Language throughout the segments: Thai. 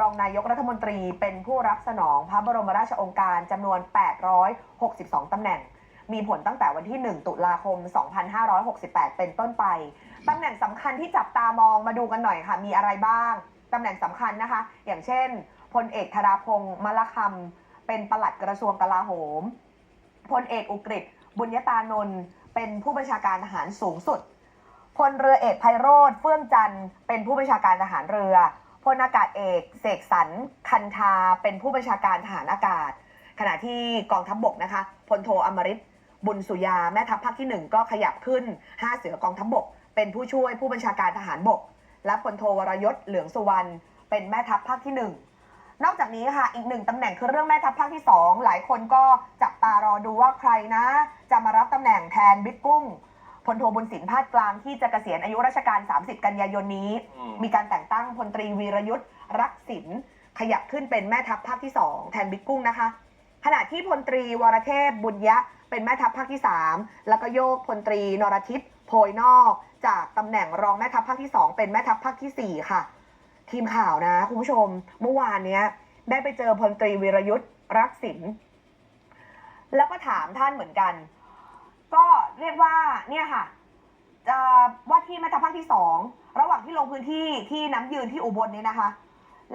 รองนายกรัฐมนตรีเป็นผู้รับสนองพระบรมราชองการจำนวน 862 ตำแหน่ง มีผลตั้งแต่วันที่ 1 ตุลาคม 2568 เป็นต้นไป ตำแหน่งสำคัญที่จับตามองมาดูกันหน่อยค่ะ มีอะไรบ้าง ตำแหน่งสำคัญนะคะ อย่างเช่น พลเอกธราพงศ์มลคำ เป็นปลัดกระทรวงกลาโหม พลเอกอุกฤษบุญยตานนท์ เป็นผู้บัญชาการทหารสูงสุด พลเรือเอกไพโรธเฟื่องจันทร์ เป็นผู้บัญชาการทหารเรือ พลอากาศเอกเสกสรรคันธาเป็นผู้บัญชาการทหารอากาศ ขณะที่กองทัพบบกนะคะพลโทอมริตบุญสุยาแม่ทัพภาคที่หนึ่งก็ขยับขึ้น 5 เสือกองทัพบบก เป็นผู้ช่วยผู้บัญชาการทหารบก และพลโทวรยศเหลืองสุวรรณเป็นแม่ทัพภาคที่หนึ่งนอกจากนี้ค่ะอีกหนึ่งตำแหน่งคือเรื่องแม่ทัพภาคที่ 2 หลายคนก็จับตารอดูว่าใครนะ จะมารับตำแหน่งแทนบิ๊กกุ้ง พลโทบุญสินพาดกลางที่จะเกษียณอายุราชการ 30 กันยายนนี้อืมมีการแต่งตั้งพลตรีวีรยุทธ์รักษินขยับขึ้นเป็นแม่ทัพภาคที่ 2 แทนบิ๊กกุ้งนะคะ ขณะที่พลตรีวรเทพบุญยะเป็นแม่ทัพภาคที่ 3 แล้วก็โยกพลตรีนรทิพย์โพยนอก จากตำแหน่งรองแม่ทัพภาคที่ 2 เป็นแม่ทัพภาคทีสี่ 4 ค่ะ ทีมข่าวนะคุณผู้ชม เมื่อวานเนี้ยได้ไปเจอพลตรีวีรยุทธ์รักษินแล้วก็ถามท่านเหมือนกัน ก็เรียกว่าเนี่ยค่ะว่าที่แม่ทัพภาคที่สองระหว่างที่ลงพื้นที่ที่น้ำยืนที่อุบลนี้นะคะ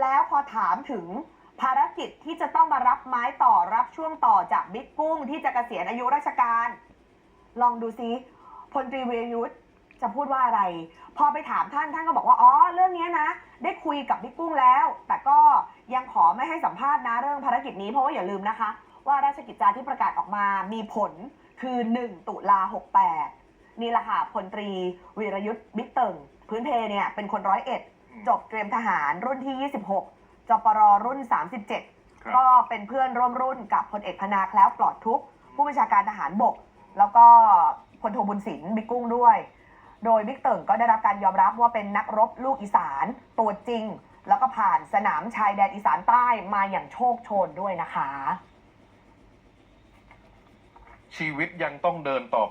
แล้วพอถามถึงภารกิจที่จะต้องมารับไม้ต่อรับช่วงต่อจากบิ๊กกุ้งที่จะเกษียณอายุราชการ ลองดูซิพลตรีเวีรยุทธจะพูดว่าอะไร พอไปถามท่านท่านก็บอกว่าอ๋อเรื่องนี้นะ ได้คุยกับบิ๊กกุ้งแล้ว แต่ก็ ยังขอไม่ให้สัมภาษณ์นะเรื่องภารกิจนี้เพราะว่าอย่าลืมนะคะ ว่าราชกิจจาที่ประกาศออกมามีผลคือ 1 ตุลา68 นี่แหละค่ะพลตรีวีรยุทธ์บิ๊กเติงพื้นเพเนี่ยเป็นคนร้อยเอ็ดจบเตรียมทหารรุ่นที่ 26จปรรุ่น 37ครับก็เป็นเพื่อนร่วมรุ่นกับพลเอกพนาแคล้วปลอดทุกข์ผู้บัญชาการทหารบก แล้วก็พลโทบุญสินบิ๊กกุ้งด้วย โดยบิ๊กเติ่งก็ได้รับการยอมรับว่าเป็นนักรบลูกอีสานตัวจริง แล้วก็ผ่านสนามชายแดนอีสานใต้มาอย่างโชคโชนด้วยนะคะ ชีวิตยังต้องเดินต่อ